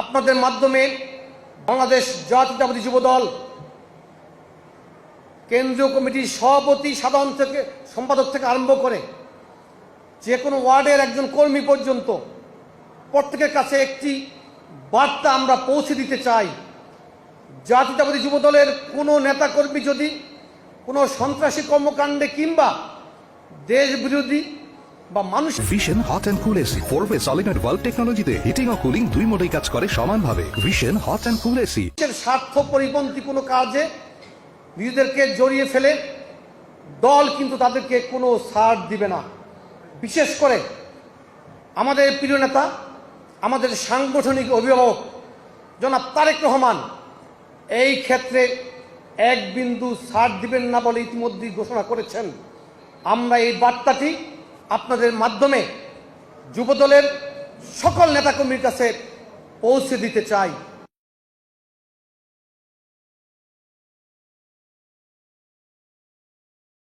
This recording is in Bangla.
আপনাদের মাধ্যমে বাংলাদেশ জাতীয়তাবাদী যুবদল, কেন্দ্রীয় কমিটির সভাপতি, সাধারণ থেকে সম্পাদক থেকে আরম্ভ করে যে কোনো ওয়ার্ডের একজন কর্মী পর্যন্ত প্রত্যেকের কাছে একটি বার্তা আমরা পৌঁছে দিতে চাই। জাতীয়তাবাদী যুবদলের কোনো নেতাকর্মী যদি কোনো সন্ত্রাসী কর্মকাণ্ডে কিংবা দেশ বিরোধী বা মানুষ Vision hot and cool AC four way solenoid valve টেকনোলজিতে হিটিং ও কুলিং দুই মোডেই কাজ করে সমানভাবে। Vision hot and cool AC স্বার্থ পরিপন্থী কোনো কাজে নিজেদেরকে জড়িয়ে ফেলে দল কিন্তু তাদেরকে কোনো ছাড় দিবে না। বিশেষ করে আমাদের প্রিয় নেতা আমাদের সাংগঠনিক অভিভাবক জনাব তারেক রহমান এই ক্ষেত্রে এক বিন্দু ছাড় দিবেন না বলে ইতিমধ্যেই ঘোষণা করেছেন। আমরা এই বার্তাটি আপনাদের মাধ্যমে যুবদলের সকল নেতাকর্মীর কাছে পৌঁছে দিতে চাই।